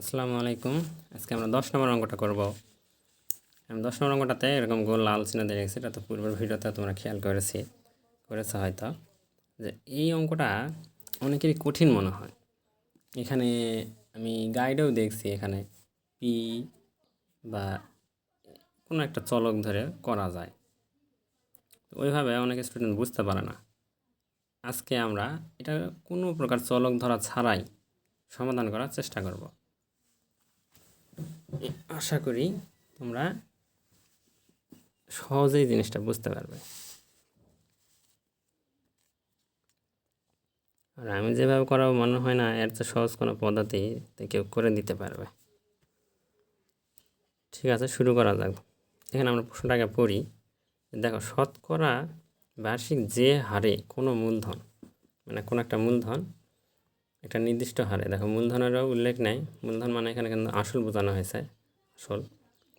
আসসালামু আলাইকুম। আজকে আমরা দশ নম্বর অঙ্কটা করব। আমি দশ নম্বর অঙ্কটাতে এরকম গোল লাল চিহ্ন দিয়ে রেখেছি, এটা তো পূর্বের ভিডিওতে তোমরা খেয়াল করেছি, করেছ হয়তো, যে এই অঙ্কটা অনেকেরই কঠিন মনে হয়। এখানে আমি গাইডেও দেখছি এখানে পি বা কোনো একটা চলক ধরে করা যায়। তো ওইভাবে অনেকে স্টুডেন্ট বুঝতে পারে না। আজকে আমরা এটা কোনো প্রকার চলক ধরা ছাড়াই সমাধান করার চেষ্টা করব। আশা করি তোমরা সহজেই জিনিসটা বুঝতে পারবে। আর আমি যেভাবে করাবো মনে হয় না, এর তো সহজ কোনো পদ্ধতি কেউ করে দিতে পারবে। ঠিক আছে, শুরু করা যাক। এখানে আমরা প্রশ্নটাকে পড়ি। দেখো, শতকরা বার্ষিক যে হারে কোনো মূলধন মানে কোনো একটা মূলধন একটা নির্দিষ্ট হারে। দেখো, মূলধনেরও উল্লেখ নেই। মূলধন মানে এখানে কিন্তু আসল বোঝানো হয়েছে। আসল,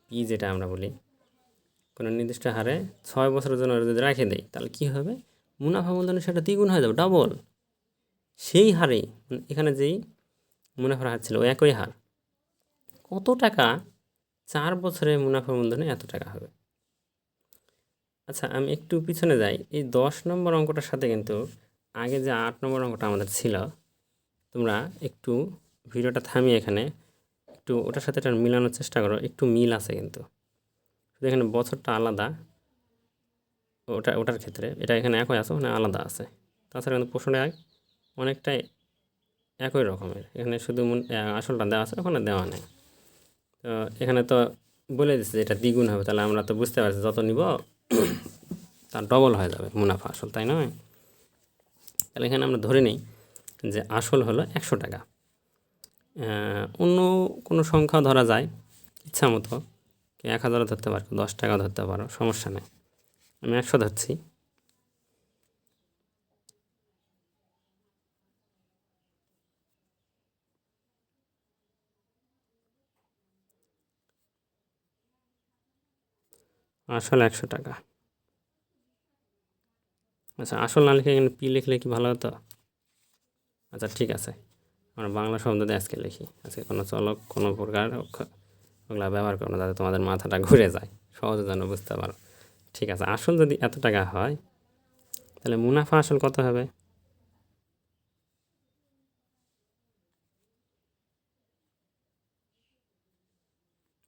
পি যেটা আমরা বলি। কোনো নির্দিষ্ট হারে ছয় বছরের জন্য যদি রেখে দেই, তাহলে কী হবে? মুনাফা মূলধনের সেটা দ্বিগুণ হয়ে যাবে ডবল সেই হারে এখানে যেই মুনাফার হার ছিল, ওই একই হার। কত টাকা? চার বছরে মুনাফা মূলধনে এত টাকা হবে। আচ্ছা আমি একটু পিছনে যাই। এই দশ নম্বর অঙ্কটার সাথে কিন্তু আগে যে আট নম্বর অঙ্কটা আমাদের ছিল তোমরা একটু ভিডিওটা থামিয়ে এখানে একটু ওটার সাথে এটা মিলানোর চেষ্টা করো, একটু মিল আছে কিন্তু। শুধু এখানে বছরটা আলাদা, ওটা, ওটার ক্ষেত্রে। এটা এখানে একই আছে ওখানে আলাদা আছে। তাছাড়া কিন্তু প্রশ্নটা অনেকটাই একই রকমের। এখানে শুধু আসলটা দেওয়া আছে, ওখানে দেওয়া নেই। তো এখানে তো বলে দিচ্ছে যে এটা দ্বিগুণ হবে, তাহলে আমরা তো বুঝতে পারছি যত নিব, তার ডবল হয়ে যাবে মুনাফা আসল, তাই নয়? তাহলে এখানে আমরা ধরে নিই যে আসল হলো একশো টাকা। অন্য কোনো সংখ্যা ধরা যায়, ইচ্ছা মতো, কি এক হাজারও ধরতে পারো দশ টাকা ধরতে পারো, সমস্যা নেই। আমি একশো ধরছি। আসল একশো টাকা। আচ্ছা আসল না লিখে এখানে পি লিখলে কি ভালো হতো? আচ্ছা ঠিক আছে। আমরা বাংলা শব্দ দিয়ে আজকে লিখি। আজকে কোনো চলক, কোনো প্রকার ওগুলো ব্যবহার করো না, যাতে তোমাদের মাথাটা ঘুরে যায়। সহজে যেন বুঝতে পারো। ঠিক আছে, আসল যদি এত টাকা হয়, তাহলে মুনাফা আসল কত হবে?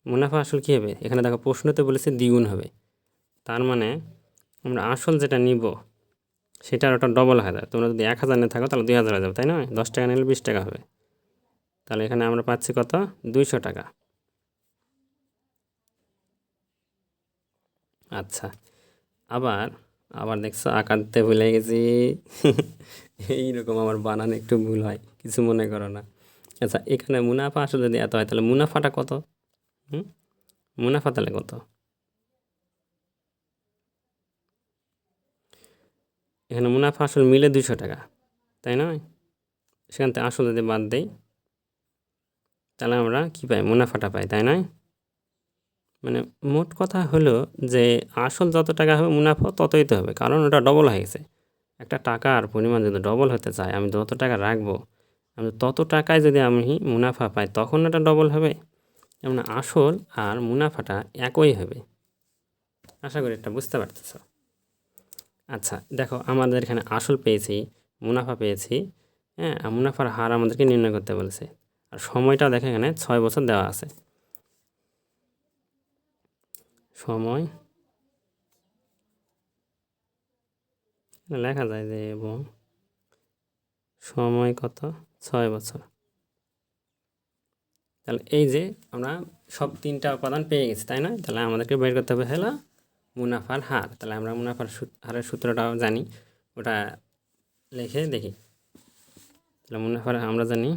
মুনাফা আসল কী হবে? এখানে দেখো, প্রশ্নতে বলেছে দ্বিগুণ হবে। তার মানে আমরা আসল যেটা নিব সেটার ওটা ডবল যাবে তোমরা যদি এক হাজার নিয়ে থাকো, তাহলে দুই হাজার হয়ে যাবে, তাই না দশ টাকা নিলে বিশ টাকা হবে। তাহলে এখানে আমরা পাচ্ছি কত? দুইশো টাকা। আচ্ছা আবার আবার দেখছ আকার দিতে ভুলে গেছি। এইরকম আমার বানান একটু ভুল হয়, কিছু মনে করো না। আচ্ছা এখানে মুনাফা আসলে যদি এত হয়, তাহলে মুনাফাটা কত? হুম? মুনাফা তাহলে কত? এখানে মুনাফা আসল মিলে দুশো টাকা, তাই নয়? সেখান থেকে আসল যদি বাদ দেই, তাহলে আমরা কী পাই? মুনাফাটা পাই, তাই নয়? মানে মোট কথা হলো যে আসল যত টাকা হবে, মুনাফা ততই তো হবে। কারণ ওটা ডবল হয়ে গেছে। একটা টাকার পরিমাণ যদি ডবল হতে চায় আমি যত টাকা রাখব, আমি তত টাকায় যদি আমি মুনাফা পাই, তখন ওটা ডবল হবে। যেমন আসল আর মুনাফাটা একই হবে। আশা করি এটা বুঝতে পারতেছ। আচ্ছা দেখো, আমাদের এখানে আসল পেয়েছি, মুনাফা পেয়েছি হ্যাঁ মুনাফার হার আমাদেরকে নির্ণয় করতে বলেছে। আর সময়টা দেখো এখানে ছয় বছর দেওয়া আছে। সময়? লেখা যায় যে এবং, সময় কত? ছয় বছর। তাহলে এই যে আমরা সব তিনটা উপাদান পেয়ে গেছি, তাই না তাহলে আমাদেরকে বের করতে হবে হলো মুনাফার হার। তাহলে আমরা মুনাফার হারের সূত্রটাও জানি। ওটা লিখে দেখি। তাহলে মুনাফার আমরা জানি।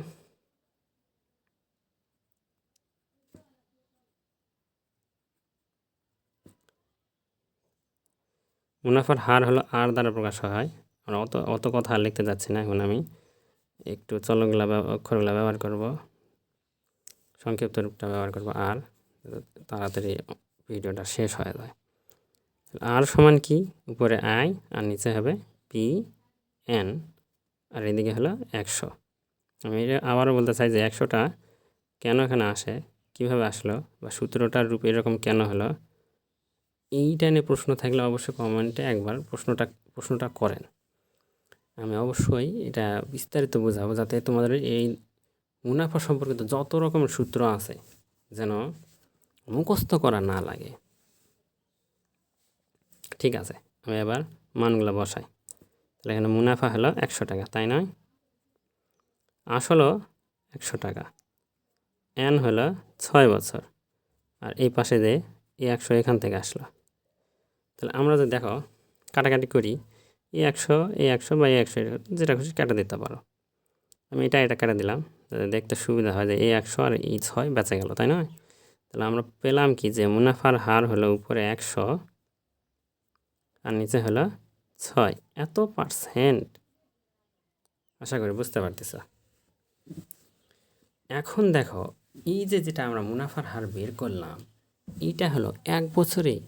মুনাফার হার হলো আর দ্বারা প্রকাশ হয়। আমরা অত অত কথা লিখতে যাচ্ছি না এখন আমি। একটু চলকগুলা অক্ষরগুলা ব্যবহার করব। সংক্ষিপ্ত রূপটা ব্যবহার করব। আর তাড়াতাড়ি ভিডিওটা শেষ হয়ে যায়। আর সমান কি? উপরে আই, আর নিচে হবে পি, এন। আর এদিকে হলো একশো। আমি এটা আবারও বলতে চাই যে একশোটা কেন এখানে আসে? কীভাবে আসলো? বা সূত্রটার রূপ এরকম কেন হলো? এইটা নিয়ে প্রশ্ন থাকলে অবশ্যই কমেন্টে একবার প্রশ্নটা প্রশ্নটা করেন। আমি অবশ্যই এটা বিস্তারিত বোঝাবো যাতে তোমাদের এই মুনাফা সম্পর্কিত যত রকমের সূত্র আছে যেন মুখস্থ করা না লাগে। ঠিক আছে, আমি এবার মানগুলো বসাই। তাহলে এখানে মুনাফা হলো একশো টাকা, তাই নয়? আসলও একশো টাকা, এন হলো ছয় বছর, আর এই পাশে যে এই একশো এখান থেকে আসলো। তাহলে আমরা যদি দেখো, কাটাকাটি করি এই একশো এই একশো বা এই একশো, যেটা খুশি কেটে দিতে পারো। আমি এটা এটা কেটে দিলাম যাতে দেখতে সুবিধা হয় যে এই একশো আর এই ছয় বেঁচে গেল, তাই নয়? তাহলে আমরা পেলাম কি যে মুনাফার হার হলো উপরে একশো আর নিচে হলো ছয়। এত পার্সেন্ট আশা করি বুঝতে পারতেছ। এখন দেখো, এই যে যেটা আমরা মুনাফার হার বের করলাম, এইটা হলো এক বছরে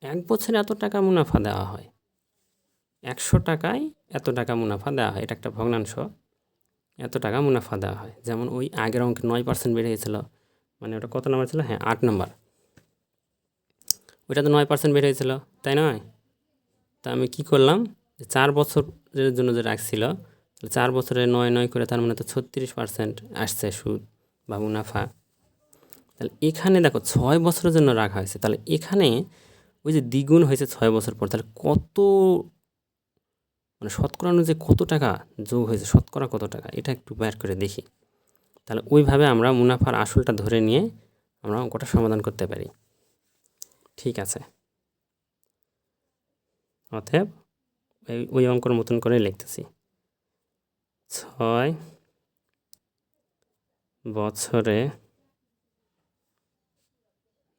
এক বছরে এত টাকা মুনাফা দেওয়া হয়। একশো টাকায় এত টাকা মুনাফা দেওয়া হয়। এটা একটা ভগ্নাংশ। এত টাকা মুনাফা দেওয়া হয়। যেমন ওই আগের অঙ্কে নয় পার্সেন্ট বেড়ে গেছিল। মানে ওটা কত নাম্বার ছিল? হ্যাঁ আট নাম্বার ওইটা তো নয় পার্সেন্ট বেড়ে গেছিল তাই নয়? তা আমি কি করলাম চার বছরের জন্য যে রাখছিল চার বছরে নয় নয় করে তার মানে তো ছত্রিশ পার্সেন্ট আসছে সুদ বা মুনাফা। তাহলে এখানে দেখো ছয় বছরের জন্য রাখা হয়েছে, তাহলে এখানে ওই যে দ্বিগুণ হয়েছে ছয় বছর পর, তাহলে কত মানে শতকরা অনুযায়ী কত টাকা যোগ হয়েছে, শতকরা কত টাকা, এটা একটু বের করে দেখি। তাহলে ওইভাবে আমরা মুনাফার আসলটা ধরে নিয়ে আমরা অঙ্কটা সমাধান করতে পারি। ঠিক আছে। অতএব ওই অঙ্কর মতন করে লিখতেছি। ছয় বছরে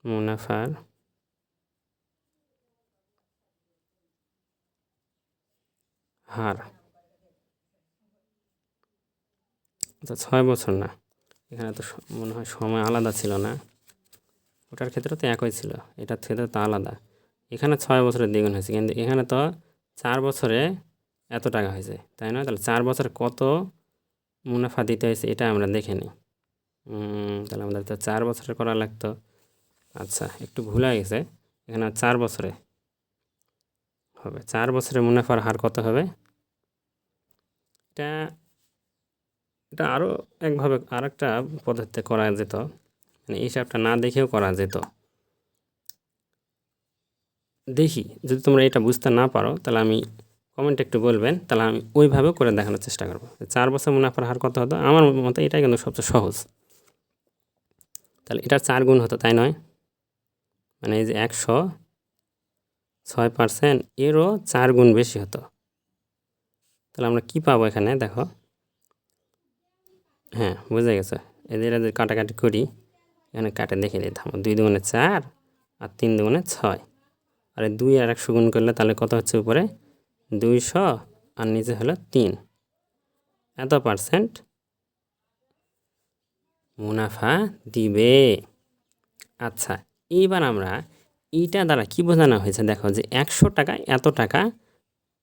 মুনাফার হার। আচ্ছা ছয় বছর না। এখানে তো মনে হয় সময় আলাদা ছিল না। ওটার ক্ষেত্রে তো একই ছিল। এটার ক্ষেত্রে তো আলাদা। এখানে ছয় বছরের দ্বিগুণ হয়েছে। কিন্তু এখানে তো চার বছরে এত টাকা হয়েছে, তাই না তাহলে চার বছরে কত মুনাফা দিতে হয়েছে এটা আমরা দেখে নিই। তাহলে আমাদের তো চার বছরে করা লাগতো। আচ্ছা একটু ভুল হয়ে গেছে। এখানে চার বছরে হবে। চার বছরে মুনাফার হার কত হবে? এটা এটা আরও একভাবে আর একটা পদ্ধতিতে করা যেত। মানে হিসাবটা না দেখেও করা যেত। দেখি, যদি তোমরা এটা বুঝতে না পারো, তাহলে আমি কমেন্ট একটু বলবেন, তাহলে আমি ওইভাবেও করে দেখানোর চেষ্টা করব। চার বছর মুনাফার হার কত হতো? আমার মতে এটাই কিন্তু সবচেয়ে সহজ। তাহলে এটা চার গুণ হতো, তাই নয়? মানে এই যে একশো ছয় পার্সেন্ট এরও চার গুণ বেশি হতো। তাহলে আমরা কি পাবো এখানে? দেখো। হ্যাঁ বুঝে গেছে। এদের কাটাকাটি করি। এখানে কাটে দেখে দিতে হবে দুই দুগুণে চার আর তিন দুগুণে ছয়। আর দুই আর একশো গুণ করলে তাহলে কত হচ্ছে উপরে? দুইশো আর নিচে হলো তিন। এত পার্সেন্ট? মুনাফা দিবে। আচ্ছা এইবার আমরা এইটা দ্বারা কি বোঝানো হয়েছে? দেখো যে একশো টাকা এত টাকা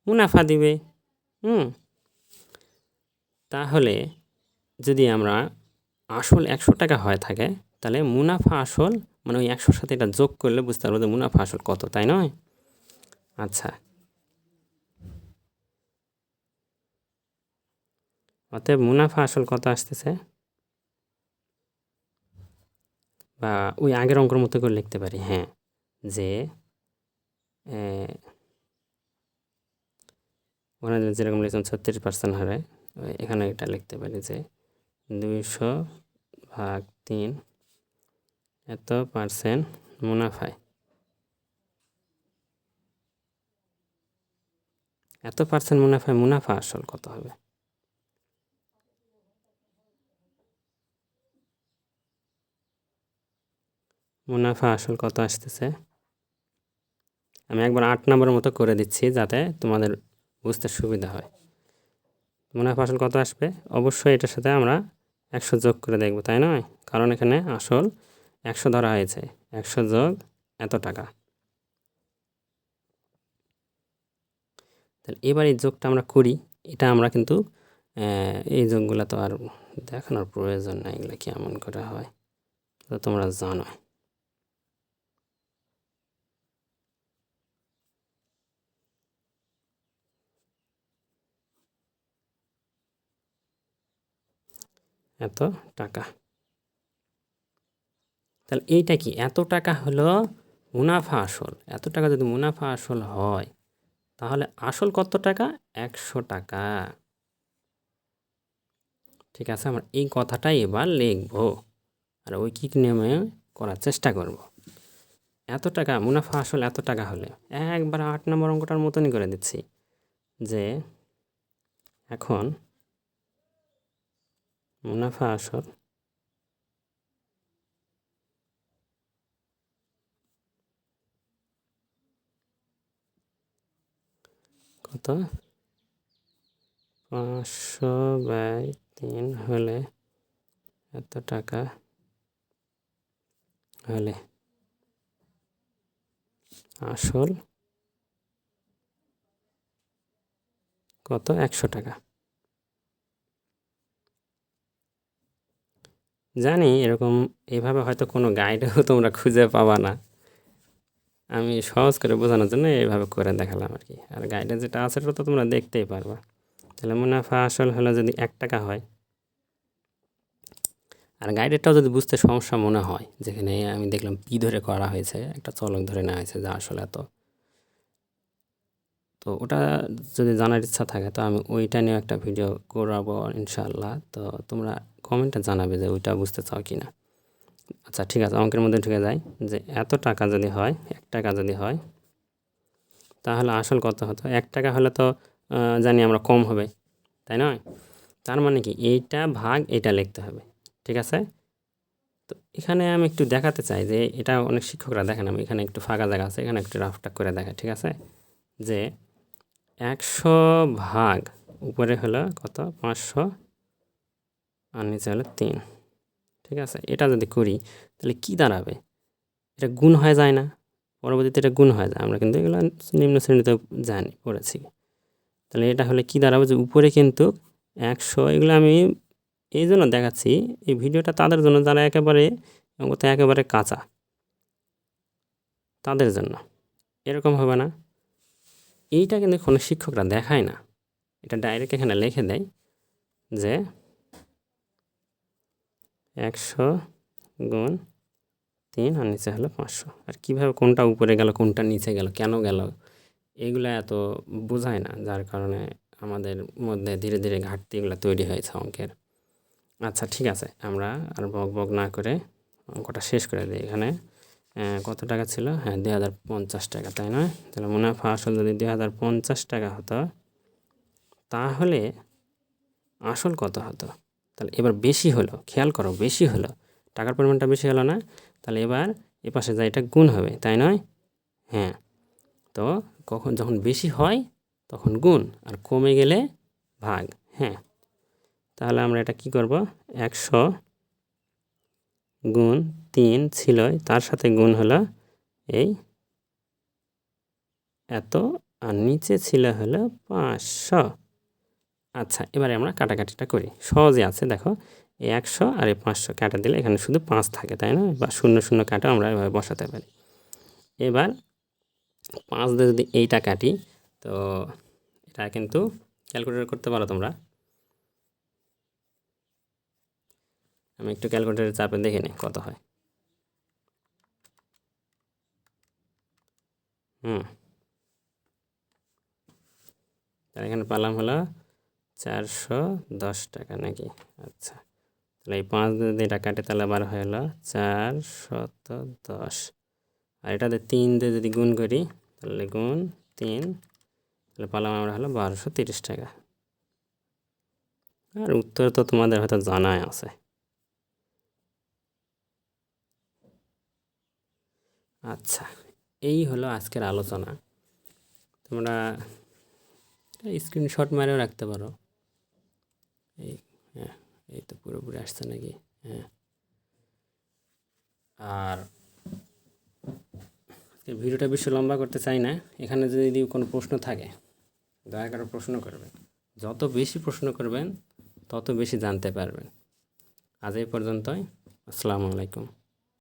মুনাফা দিবে। হুম। তাহলে যদি আমরা আসল একশো টাকা হয়ে থাকে তাহলে মুনাফা আসল মানে ওই একশোর সাথে এটা যোগ করলে বুঝতে পারব যে মুনাফা আসল কত, তাই নয়? আচ্ছা। অতএব মুনাফা আসল কত আসতেছে? বা ওই আগের অঙ্কের মতো করে লিখতে পারি হ্যাঁ যে ওখানে যেরকম লিখছিলাম ছত্রিশ পার্সেন্ট হারে এখানে এটা লিখতে পারি যে দুইশো ভাগ তিন এত পার্সেন্ট মুনাফায়। এত পার্সেন্ট মুনাফায় মুনাফা আসল কত হবে? মুনাফা আসল কত আসতেছে? আমি একবার আট নম্বরের মতো করে দিচ্ছি যাতে তোমাদের বুঝতে সুবিধা হয়। মুনাফা আসল কত আসবে? অবশ্যই এটার সাথে আমরা একশো যোগ করে দেখব, তাই নয়? কারণ এখানে আসল একশো ধরা হয়েছে। একশো যোগ এত টাকা। তাহলে এবার এই যোগটা আমরা করি। এটা আমরা কিন্তু এই যোগগুলো তো আর দেখানোর প্রয়োজন নাই, এগুলো কেমন করে হয়? তো তোমরা জানো। এত টাকা। তাহলে এইটা কি? এত টাকা হলো মুনাফা আসল। এত টাকা যদি মুনাফা আসল হয়, তাহলে আসল কত টাকা? একশো টাকা। ঠিক আছে, আমরা এই কথাটাই এবার লিখব। আর ঐকিক নিয়মে করার চেষ্টা করব? এত টাকা, মুনাফা আসল এত টাকা হলে। একবার আট নম্বর অঙ্কটার মতনই করে দিচ্ছি যে এখন মুনাফা আসল কত? পাঁচশো বাই তিন হলে এত টাকা হলে? আসল কত? একশো টাকা। জানি এরকম এভাবে হয়তো কোনো গাইডও তোমরা খুঁজে পাবা না। আমি সহজ করে বোঝানোর জন্য এইভাবে করে দেখালাম আর কি। আর গাইডে যেটা আছে সেটা তো তোমরা দেখতেই পারবা। তাহলে মুনাফা আসল হলো যদি এক টাকা হয়। আর গাইডেরটাও যদি বুঝতে সমস্যা মনে হয়, যেখানে আমি দেখলাম পি ধরে করা হয়েছে, একটা চলক ধরে নেওয়া হয়েছে যা আসলে এত। তো ওটা যদি জানার ইচ্ছা থাকে, তো আমি ওইটা নিয়ে একটা ভিডিও করাবো ইনশাল্লাহ তো তোমরা কমেন্টে জানাবে যে ওইটা বুঝতে চাও কি না আচ্ছা ঠিক আছে, অঙ্কের মধ্যে ঢুকে যায় যে এত টাকা যদি হয়, এক টাকা যদি হয়, তাহলে আসল কত হতো? এক টাকা হলে তো জানি আমরা কম হবে, তাই নয়? তার মানে কি? এইটা ভাগ এটা লিখতে হবে, ঠিক আছে? তো এখানে আমি একটু দেখাতে চাই যে, এটা অনেক শিক্ষকরা দেখেন, আমি এখানে একটু ফাঁকা জায়গা আছে, এখানে একটু রাফটাক করে দেখা, ঠিক আছে? যে একশো ভাগ, উপরে হলো কত? পাঁচশো, আর নিচে হলো তিন। ঠিক আছে? এটা যদি করি, তাহলে কি দাঁড়াবে? এটা গুণ হয়ে যায় না। পরবর্তীতে এটা গুণ হয়ে যায়। আমরা কিন্তু এগুলো নিম্ন শ্রেণীতে জানি, পড়েছি। তাহলে এটা হলে কি দাঁড়াবে? যে উপরে কিন্তু একশো, এগুলো আমি এই জন্য দেখাচ্ছি, এই ভিডিওটা তাদের জন্য, যারা একেবারে অঙ্কতে একেবারে কাঁচা। তাদের জন্য। এরকম হবে না। এইটা কিন্তু কোনো শিক্ষকরা দেখায় না। এটা ডাইরেক্ট এখানে লিখে দেয় যে একশো গুণ তিন আর নিচে হলো পাঁচশো। আর কীভাবে কোনটা উপরে গেল, কোনটা নিচে গেল, কেন গেল, এগুলো এত বোঝায় না, যার কারণে আমাদের মধ্যে ধীরে ধীরে ঘাটতি এগুলো তৈরি হয়েছে অঙ্কের। আচ্ছা ঠিক আছে, আমরা আর বক বক না করে অঙ্কটা শেষ করে দিই এখানে। কত টাকা ছিল? হ্যাঁ দুই হাজার পঞ্চাশ টাকা, তাই নয় তাহলে মুনাফা আসল যদি দুই হাজার পঞ্চাশ টাকা হতো, তাহলে আসল কত হতো? তাহলে এবার বেশি হলো, খেয়াল করো বেশি হলো, টাকার পরিমাণটা বেশি হলো না, তাহলে এবার এ পাশে যা এটা গুণ হবে, তাই নয়? হ্যাঁ তো কখন যখন বেশি হয় তখন গুণ, আর কমে গেলে ভাগ হ্যাঁ। তাহলে আমরা এটা কি করব? একশো গুণ তিন ছিল, তার সাথে গুণ হলো এই এত, আর নিচে ছিল হলো পাঁচশো। আচ্ছা এবারে আমরা কাটাকাটিটা করি। সহজে আছে, দেখো, এই একশো আর এই পাঁচশো কাটা দিলে এখানে শুধু পাঁচ থাকে, তাই না? বা শূন্য শূন্য কাটা আমরা এভাবে বসাতে পারি। এবার পাঁচ দিয়ে যদি এইটা কাটি, তো এটা কিন্তু ক্যালকুলেটর করতে পারো তোমরা। আমি একটু ক্যালকুলেটরের চাপে দেখে নিই কত হয়। হুম। তাহলে এখানে পালাম হলো চারশো দশ টাকা নাকি? আচ্ছা তাহলে এই পাঁচ যদি এটা কাটে তাহলে আবার হলো চার শত দশ। আর এটাতে তিন দিয়ে যদি গুণ করি, তাহলে গুণ তিন, তাহলে পালাম আমরা হলো বারোশো তিরিশ টাকা। আর উত্তর তো তোমাদের হয়তো জানাই আছে। আচ্ছা এই হলো আজকের আলোচনা। তোমরা স্ক্রিনশট মেরেও রাখতে পারো। এই হ্যাঁ এই তো পুরোপুরি আসছে নাকি? হ্যাঁ। আর ভিডিওটা বেশি লম্বা করতে চাই না। এখানে যদি কোনো প্রশ্ন থাকে, দয়া করে প্রশ্ন করবেন। যত বেশি প্রশ্ন করবেন, তত বেশি জানতে পারবেন। আজ এই পর্যন্তই। আসসালামু আলাইকুম।